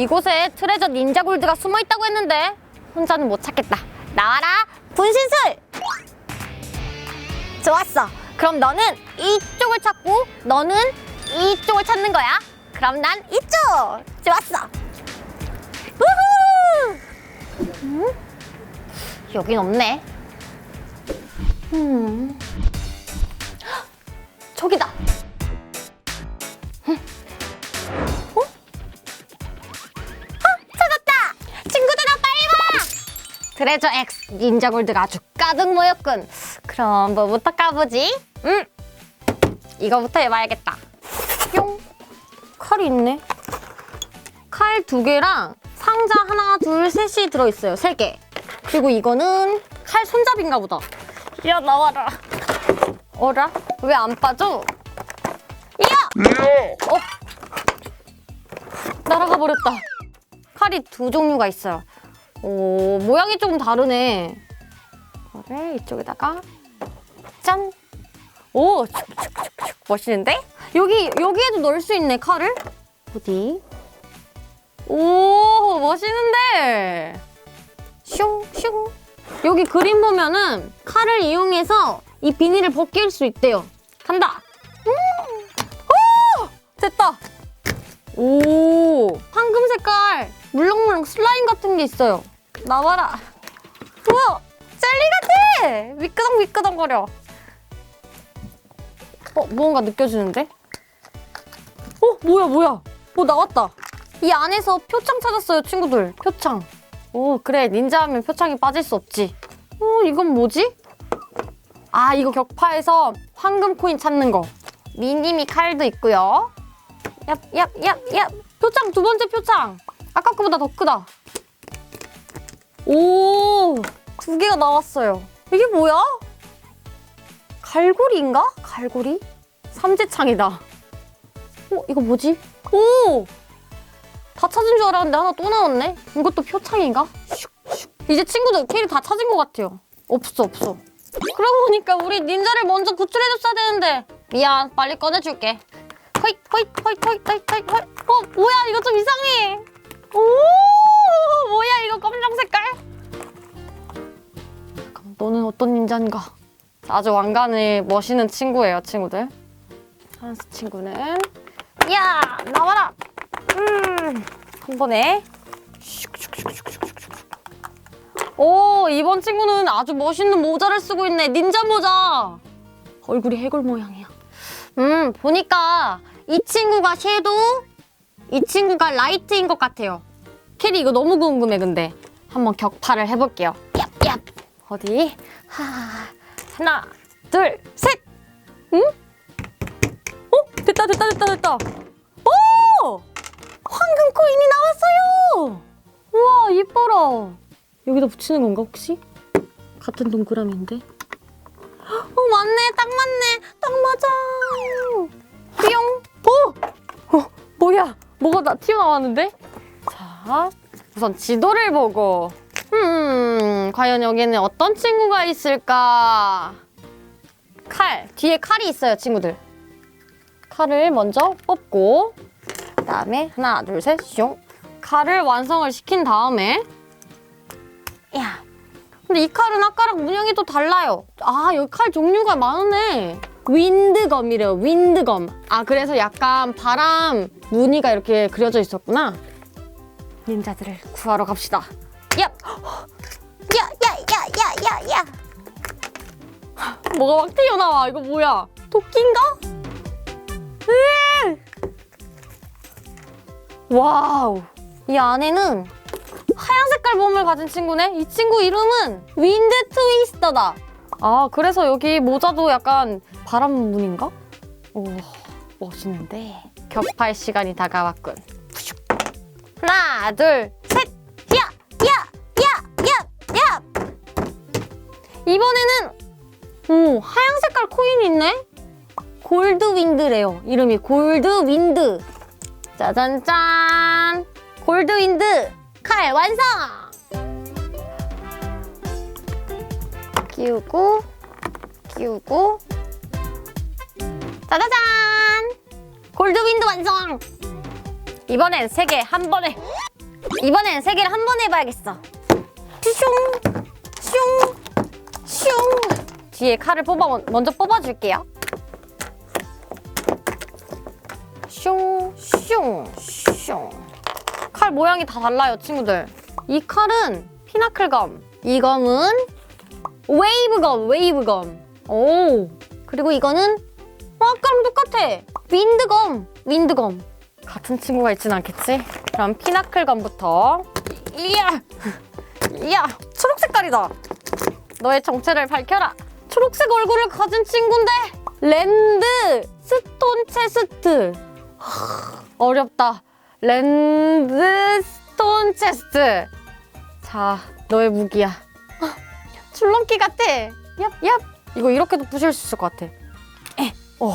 이곳에 트레저 닌자 골드가 숨어 있다고 했는데 혼자는 못 찾겠다. 나와라 분신술. 좋았어. 그럼 너는 이쪽을 찾고 너는 이쪽을 찾는 거야. 그럼 난 이쪽. 좋았어. 우후. 음? 여긴 없네. 음. 헉, 저기다. 트레저 X 닌자 골드가 아주 가득 모였군. 그럼 뭐부터 까보지? 음, 이거부터 해봐야겠다. 뿅. 칼이 있네. 칼 두 개랑 상자 하나, 둘, 셋이 들어있어요. 세 개. 그리고 이거는 칼 손잡이인가 보다. 야 나와라. 어라? 왜 안 빠져? 야! 어? 날아가 버렸다. 칼이 두 종류가 있어요. 오, 모양이 조금 다르네. 이거를 이쪽에다가 짠. 오, 멋있는데? 여기 여기에도 넣을 수 있네 칼을. 어디? 오, 멋있는데. 슝 슝. 여기 그림 보면은 칼을 이용해서 이 비닐을 벗길 수 있대요. 간다. 음. 오! 됐다. 오, 황금 색깔 물렁물렁 슬라임 같은 게 있어요. 나와라. 우와, 젤리 같아. 미끄덩 미끄덩거려. 어, 무언가 느껴지는데? 어, 뭐야 뭐야? 뭐 나왔다. 이 안에서 표창 찾았어요, 친구들. 표창. 오, 그래. 닌자 하면 표창이 빠질 수 없지. 어, 이건 뭐지? 아, 이거 격파에서 황금 코인 찾는 거. 미니미 칼도 있고요. 얍, 얍, 얍, 얍. 표창, 두 번째 표창. 아까 거보다 더 크다. 오, 두 개가 나왔어요. 이게 뭐야? 갈고리인가? 갈고리? 삼재창이다. 어, 이거 뭐지? 오! 다 찾은 줄 알았는데 하나 또 나왔네? 이것도 표창인가? 이제 친구들 캐리 다 찾은 것 같아요. 없어, 없어. 그러고 보니까 우리 닌자를 먼저 구출해줬어야 되는데. 미안, 빨리 꺼내줄게. 호잇, 호잇, 호잇, 호잇, 호잇, 호잇, 호잇. 어, 뭐야, 이거 좀 이상해. 오, 뭐야, 이거 검정 색깔. 잠깐만, 너는 어떤 닌자인가? 아주 왕관의 멋있는 친구예요, 친구들. 한스 친구는 야 나와라. 음, 한 번에. 오 이번 친구는 아주 멋있는 모자를 쓰고 있네. 닌자 모자. 얼굴이 해골 모양이야. 음 보니까 이 친구가 섀도우, 이 친구가 라이트인 것 같아요. 캐리 이거 너무 궁금해 근데 한번 격파를 해볼게요. 얍얍 어디? 하 하나 둘 셋. 응? 어 됐다 됐다 됐다 됐다. 오 황금 코인이 나왔어요. 우와 이뻐라. 여기다 붙이는 건가 혹시? 같은 동그라미인데. 어 맞네 딱 맞네 딱 맞아. 뿅. 오. 어 뭐야 뭐가 나 튀어나왔는데? 자 우선 지도를 보고. 음 과연 여기는 어떤 친구가 있을까? 칼 뒤에 칼이 있어요 친구들. 칼을 먼저 뽑고 그다음에 하나 둘셋숑 칼을 완성을 시킨 다음에 야 근데 이 칼은 아까랑 문양이 또 달라요 아 여기 칼 종류가 많네 윈드검이래요 윈드검 아 그래서 약간 바람 무늬가 이렇게 그려져 있었구나 닌자들을 구하러 갑시다 야! 야야야야야야 뭐가 막 튀어나와 이거 뭐야 도끼인가? 으! 와우. 이 안에는 하얀 색깔 몸을 가진 친구네. 이 친구 이름은 윈드 트위스터다. 아, 그래서 여기 모자도 약간 바람 무늬인가? 오, 멋있는데. 격파의 시간이 다가왔군. 하나, 둘, 셋. 야, 야, 야, 야, 야. 이번에는 오, 하얀 색깔 코인이 있네. 골드 윈드래요. 이름이 골드 윈드. 짜잔짠! 골드 윈드 칼 완성! 끼우고, 끼우고, 짜자잔! 골드 윈드 완성! 이번엔 세 개 한 번에. 이번엔 세 개를 한 번에 해봐야겠어. 슝, 슝, 슝. 뒤에 칼을 뽑아 먼저 뽑아줄게요. 슝, 슝, 슝. 칼 모양이 다 달라요, 친구들. 이 칼은 피나클 검. 이 검은 웨이브검, 웨이브검. 오. 그리고 이거는 어, 아까랑 똑같아. 윈드검, 윈드검. 같은 친구가 있진 않겠지? 그럼 피나클검부터. 이야! 이야! 초록 색깔이다. 너의 정체를 밝혀라. 초록색 얼굴을 가진 친구인데 랜드 스톤 체스트. 하, 어렵다. 랜드 스톤 체스트. 자, 너의 무기야. 아, 줄넘기 같아. 얍, 얍. 이거 이렇게도 부실 수 있을 것 같아. 에, 오.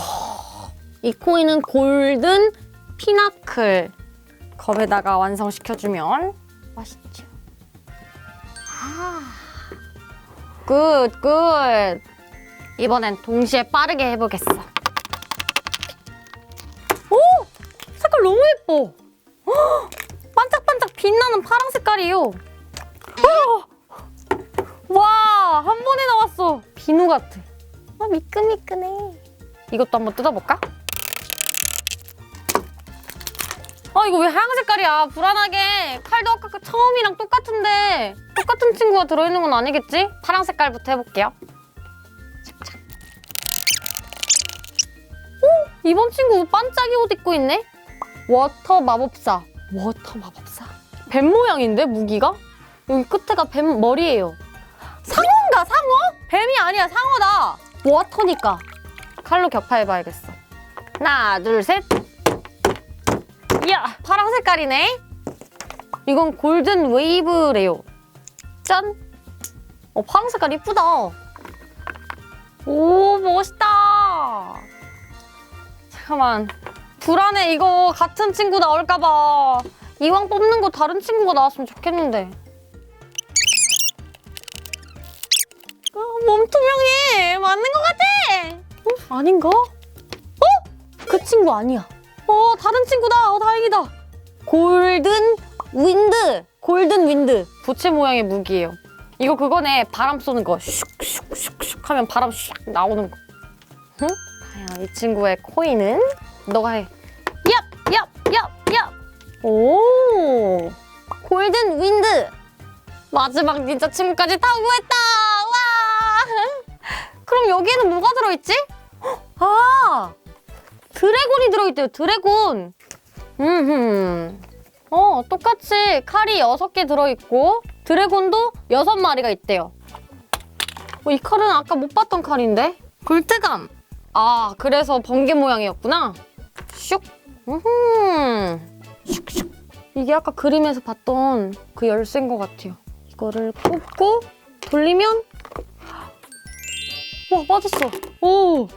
이 코인은 골든 피나클 컵에다가 완성시켜주면 맛있죠. 아, 굿, 굿. 이번엔 동시에 빠르게 해보겠어. 오! 색깔 너무 예뻐. 헉! 반짝반짝 빛나는 파랑 색깔이요. 어! 와, 한 번에 나왔어. 비누 같아. 아, 미끈미끈해. 이것도 한번 뜯어볼까? 아, 이거 왜 하얀 색깔이야? 불안하게. 칼도 아까 그 처음이랑 똑같은데 똑같은 친구가 들어있는 건 아니겠지? 파랑 색깔부터 해볼게요. 착착. 오, 이번 친구 반짝이 옷 입고 있네? 워터 마법사. 워터 마법사? 뱀 모양인데, 무기가? 여기 끝에가 뱀 머리예요. 상어인가 상어? 뱀이 아니야 상어다. 워터니까? 칼로 격파해봐야겠어. 하나 둘셋. 이야 파랑 색깔이네. 이건 골든 웨이브래요. 짠. 어, 파랑 색깔 이쁘다. 오 멋있다. 잠깐만. 불안해. 이거 같은 친구 나올까봐. 이왕 뽑는 거 다른 친구가 나왔으면 좋겠는데 몸 투명해. 맞는 것 같아. 어? 아닌가? 어? 그 친구 아니야. 어, 다른 친구다. 어, 다행이다. 골든 윈드. 골든 윈드. 부채 모양의 무기예요. 이거 그거네. 바람 쏘는 거. 슉슉슉슉 하면 바람 슉 나오는 거. 응? 과연 이 친구의 코인은 너가 해. 얍! 얍! 얍! 얍! 오! 골든 윈드. 마지막 닌자 친구까지 다 구했다! 와! 그럼 여기에는 뭐가 들어있지? 아! 드래곤이 들어있대요, 드래곤! 음흠. 어, 똑같이 칼이 6개 들어있고 드래곤도 6마리가 있대요. 어, 이 칼은 아까 못 봤던 칼인데? 불트감! 아, 그래서 번개 모양이었구나. 슉! 음흠. 슉슉. 이게 아까 그림에서 봤던 그 열쇠인 것 같아요. 이거를 꽂고 돌리면 와 빠졌어. 오. 얍.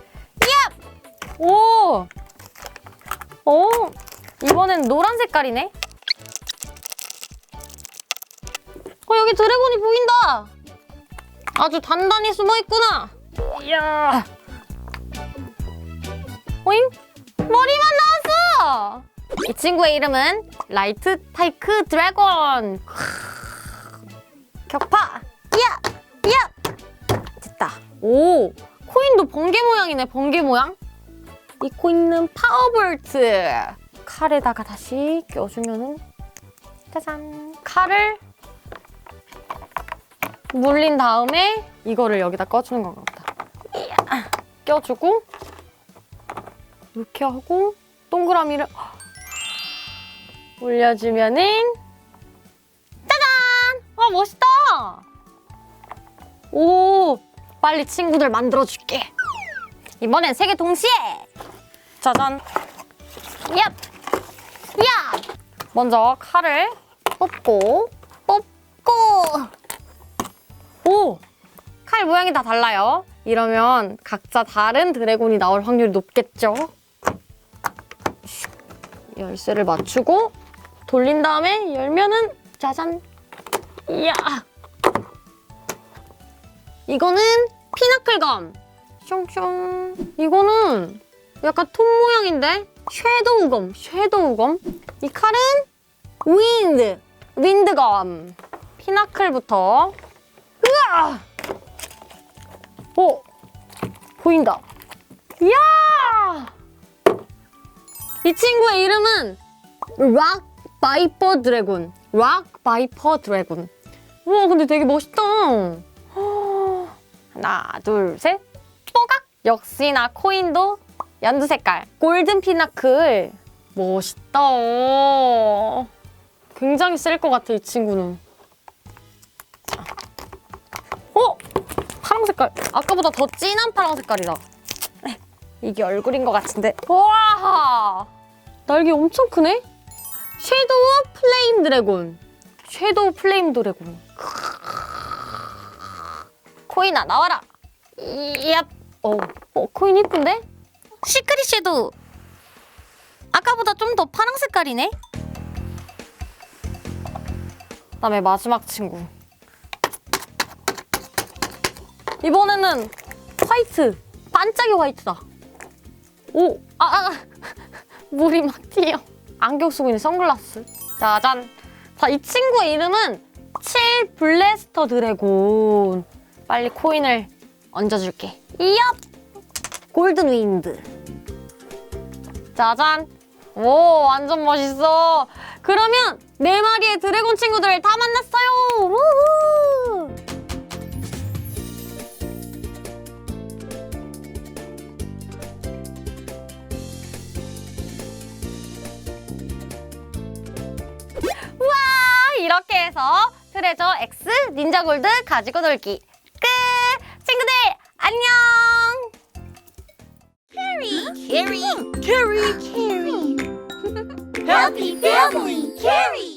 오. 오. 이번엔 노란 색깔이네. 어 여기 드래곤이 보인다. 아주 단단히 숨어 있구나. 이야. 오잉? 머리만 나왔어. 이 친구의 이름은 라이트 타이크 드래곤. 격파! 야! 야! 오! 코인도 번개 모양이네, 번개 모양. 이 코인은 파워볼트. 칼에다가 다시 껴주면은 짜잔. 칼을 물린 다음에 이거를 여기다 꺼주는 건가 보다. 껴주고 이렇게 하고 동그라미를 올려주면은 와 멋있다. 오 빨리 친구들 만들어줄게. 이번엔 세 개 동시에. 짜잔. 얍. 야. 먼저 칼을 뽑고 뽑고. 오. 칼 모양이 다 달라요. 이러면 각자 다른 드래곤이 나올 확률이 높겠죠. 열쇠를 맞추고 돌린 다음에 열면은 짜잔. 이야. 이거는 피나클검. 숑숑. 이거는 약간 톱 모양인데 섀도우검. 섀도우검. 이 칼은 윈드, 윈드검. 피나클부터. 으아! 오, 보인다. 이야! 이 친구의 이름은 락 바이퍼 드래곤. 락 바이퍼 드래곤. 우와, 근데 되게 멋있다. 하나, 둘, 셋. 뽀각! 역시나 코인도 연두 색깔. 골든 피나클. 멋있다. 굉장히 셀것 같아, 이 친구는. 자. 어? 파랑 색깔. 아까보다 더 진한 파랑 색깔이다. 이게 얼굴인 것 같은데. 와! 날개 엄청 크네? 섀도우 플레임 드래곤. 섀도우 플레임 드래곤. 코인아, 나와라. 이얍. 어, 어 코인 이쁜데? 시크릿 섀도우. 아까보다 좀 더 파랑 색깔이네. 그다음에 마지막 친구. 이번에는 화이트. 반짝이 화이트다. 오, 아, 아, 물이 막 튀어. 안경 쓰고 있는 선글라스. 짜잔. 자, 이 친구의 이름은 칠 블래스터 드래곤. 빨리 코인을 얹어줄게. 이얍! 골든 윈드. 짜잔. 오, 완전 멋있어. 그러면 네 마리의 드래곤 친구들 다 만났어요. 우후! 우와! 이렇게 해서 트레저 X 닌자 골드 가지고 놀기 Carrie! Carrie! Carrie! Happy family, Carrie!